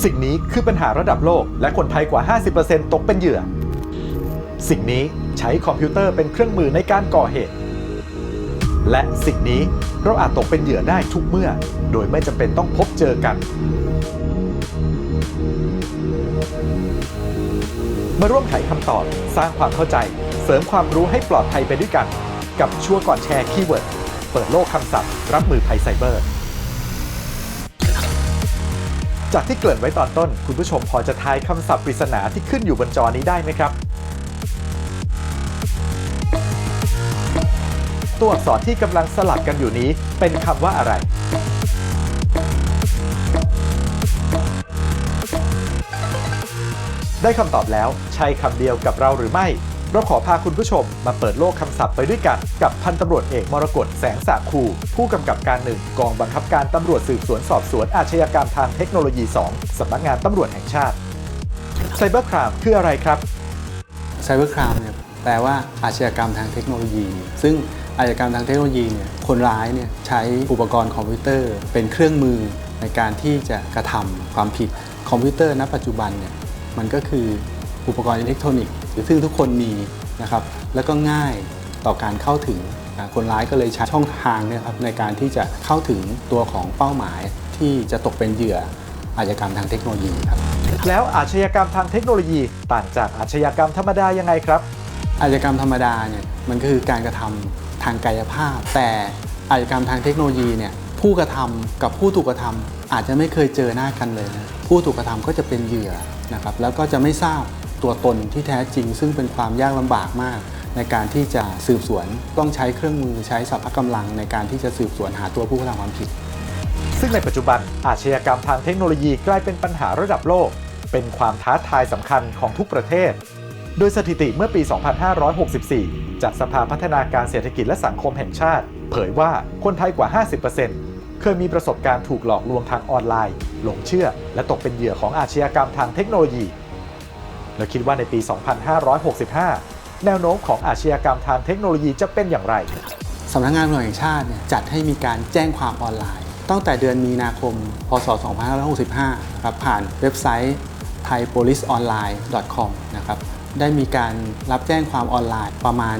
สิ่งนี้คือปัญหาระดับโลก และคนไทยกว่า 50%ตกเป็นเหยื่อ สิ่งนี้ใช้คอมพิวเตอร์เป็นเครื่องมือในการก่อเหตุ และสิ่งนี้เราอาจตกเป็นเหยื่อได้ทุกเมื่อ โดยไม่จำเป็นต้องพบเจอกัน มาร่วมไขคำตอบ สร้างความเข้าใจ เสริมความรู้ให้ปลอดภัยไปด้วยกัน กับชัวร์ก่อนแชร์คีย์เวิร์ด เปิดโลกคำศัพท์ รับมือภัยไซเบอร์ จากที่เกริ่นไว้ตอนต้น คุณผู้ชมพอจะทายคำศัพท์ปริศนาที่ขึ้นอยู่บนจอนี้ได้ไหมครับ ตัวอักษรที่กำลังสลับกันอยู่นี้เป็นคำว่าอะไร ได้คำตอบแล้วใช่คำเดียวกับเราหรือไม่ เราขอพาคุณผู้ชมมาเปิดโลกคำศัพท์ไปด้วยกัน กับพันตำรวจเอกมรกตแสงสาคูผู้กำกับการหนึ่งกองบังคับการตำรวจสืบสวนสอบสวนอาชญากรรมทางเทคโนโลยี 2สำนักงานตำรวจแห่งชาติไซเบอร์ครามคืออะไรครับไซเบอร์ครามเนี่ยแปลว่าอาชญากรรมทางเทคโนโลยี ซึ่งอาชญากรรมทางเทคโนโลยีเนี่ยคนร้ายเนี่ยใช้อุปกรณ์คอมพิวเตอร์ เป็นเครื่องมือในการที่จะกระทำความผิดคอมพิวเตอร์ณปัจจุบันเนี่ยมันก็คืออุปกรณ์อิเล็กทรอนิกส์ ซึ่งทุกคนมีนะครับแล้วก็ง่ายต่อการเข้าถึงอ่าคนร้ายก็เลยใช้ช่องทางเนี่ยครับในการที่จะเข้าถึงตัวของเป้าหมายที่จะตกเป็นเหยื่ออาชญากรรมทางเทคโนโลยีครับแล้วอาชญากรรมทางเทคโนโลยี ต่างจากอาชญากรรมธรรมดายังไงครับ อาชญากรรมธรรมดาเนี่ยมันก็คือการกระทำทางกายภาพ แต่อาชญากรรมทางเทคโนโลยีเนี่ยผู้กระทำกับผู้ถูกกระทำอาจจะไม่เคยเจอหน้ากันเลยนะผู้ถูกกระทำก็จะเป็นเหยื่อนะครับแล้วก็จะไม่ทราบ ตัวตนที่แท้จริง ซึ่งเป็นความยากลำบากมาก ในการที่จะสืบสวนต้องใช้เครื่องมือใช้สัพพกำลังในการที่จะสืบสวนหาตัวผู้กระทำความผิด ซึ่งในปัจจุบันอาชญากรรมทางเทคโนโลยีกลายเป็นปัญหาระดับโลก เป็นความท้าทายสำคัญของทุกประเทศ โดยสถิติเมื่อปี 2564 จากสภาพัฒนาการเศรษฐกิจและสังคมแห่งชาติ เผยว่าคนไทยกว่า 50%เคยมีประสบการณ์ถูกหลอกลวงทางออนไลน์ หลงเชื่อ และตกเป็นเหยื่อของอาชญากรรมทางเทคโนโลยี และคิดว่าในปี 2565 แนวโน้มของอาชญากรรมทางเทคโนโลยีจะเป็นอย่างไรสำนักงานตำรวจแห่งชาติเนี่ยจัดให้มีการแจ้งความออนไลน์ ตั้งแต่เดือนมีนาคม พศ 2565ครับผ่านเว็บไซต์ thaipoliceonline.com นะครับได้มีการรับแจ้งความออนไลน์ประมาณ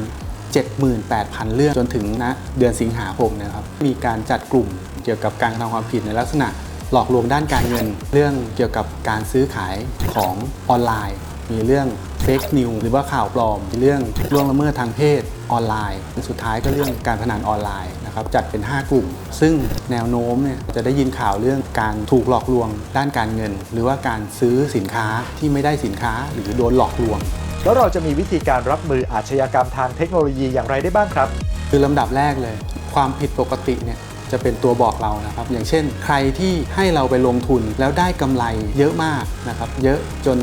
78,000 เรื่องจนถึงนะเดือนสิงหาคมนะครับ มีการจัดกลุ่มเกี่ยวกับการกระทำความผิดในลักษณะหลอกลวงด้านการเงิน เรื่องเกี่ยวกับการซื้อขายของออนไลน์ มีเรื่องเฟกนิวหรือว่าข่าวปลอมมีเรื่องล่วงละเมิดทางเพศออนไลน์สุดท้ายก็เรื่องการพนันออนไลน์นะครับจัดเป็น 5 กลุ่ม ซึ่งแนวโน้มเนี่ยจะได้ยินข่าวเรื่องการถูกหลอกลวงด้านการเงิน หรือว่าการซื้อสินค้าที่ไม่ได้สินค้าหรือโดนหลอกลวง แล้วเราจะมีวิธีการรับมืออาชญากรรมทางเทคโนโลยีอย่างไรได้บ้างครับ คือลำดับแรกเลย ความผิดปกติเนี่ย จะเป็นตัวบอกเรานะครับ อย่างเช่น ใครที่ให้เราไปลงทุนแล้วได้กำไรเยอะมากนะครับ เยอะจน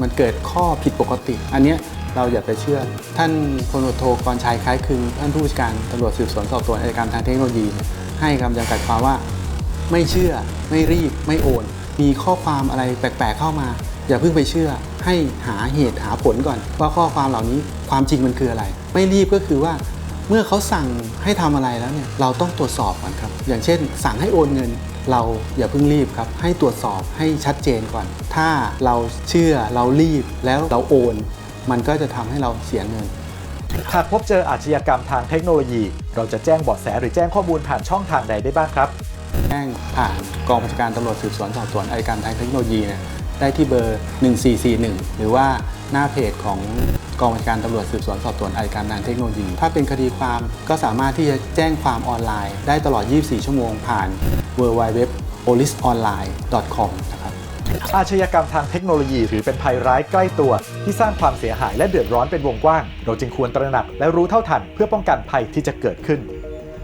มันเกิดข้อผิดปกติ อันเนี้ยเราอย่าไปเชื่อ ท่านพลตโทกรชัยคล้ายคลึงท่านผู้การตำรวจสืบสวนสอบสวนอาชญากรรมทางเทคโนโลยี ให้คำจำกัดความว่า ไม่เชื่อไม่รีบไม่โอน มีข้อความอะไรแปลกๆเข้ามา อย่าเพิ่งไปเชื่อ ให้หาเหตุหาผลก่อน ว่าข้อความเหล่านี้ความจริงมันคืออะไร ไม่รีบก็คือว่า เมื่อเขาสั่งให้ทำอะไรแล้วเนี่ยเราต้องตรวจสอบก่อนครับ อย่างเช่น สั่งให้โอนเงิน เราอย่าเพิ่งรีบครับ ให้ตรวจสอบให้ชัดเจนก่อน ถ้าเราเชื่อเรารีบแล้วเราโอน มันก็จะทำให้เราเสียเงินหากพบเจออาชญากรรมทางเทคโนโลยี เราจะแจ้งเบาะแสหรือแจ้งข้อมูลผ่านช่องทางใดได้บ้างครับ แจ้งผ่านกองบัญชาการตำรวจสืบสวนสอบสวนอาชญากรรมทางเทคโนโลยีเนี่ยได้ที่เบอร์ 1441 หรือว่า หน้าเพจของกองบัญชาการตำรวจสืบสวนสอบสวนอาชญากรรมทางเทคโนโลยี ถ้าเป็นคดีความก็สามารถที่จะแจ้งความออนไลน์ ได้ตลอด 24 ชั่วโมงผ่าน www.policeonline.com นะครับอาชญากรรมทางเทคโนโลยีถือเป็นภัยร้ายใกล้ตัว ที่สร้างความเสียหายและเดือดร้อนเป็นวงกว้าง เราจึงควรตระหนักและรู้เท่าทัน เพื่อป้องกันภัยที่จะเกิดขึ้น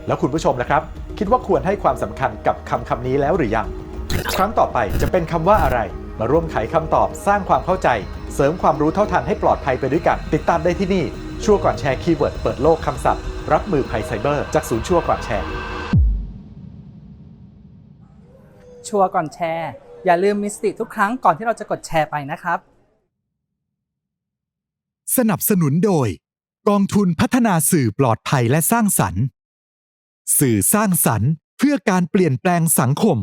แล้วคุณผู้ชมล่ะครับ คิดว่าควรให้ความสำคัญกับคำคำนี้แล้วหรือยัง ครั้งต่อไปจะเป็นคำว่าอะไร มาร่วมไขคำตอบสร้างความเข้าใจ เสริมความรู้เท่าทันให้ปลอดภัยไปด้วยกัน ติดตามได้ที่นี่ชั่วก่อนแชร์คีย์เวิร์ดเปิดโลกคำศัพท์ รับมือภัยไซเบอร์จากศูนย์ชั่วก่อนแชร์ ชัวร์ก่อนแชร์ อย่าลืมมีสติทุกครั้งก่อนที่เราจะกดแชร์ไปนะครับ สนับสนุนโดย กองทุนพัฒนาสื่อปลอดภัยและสร้างสรรค์ สื่อสร้างสรรค์ เพื่อการเปลี่ยนแปลงสังคม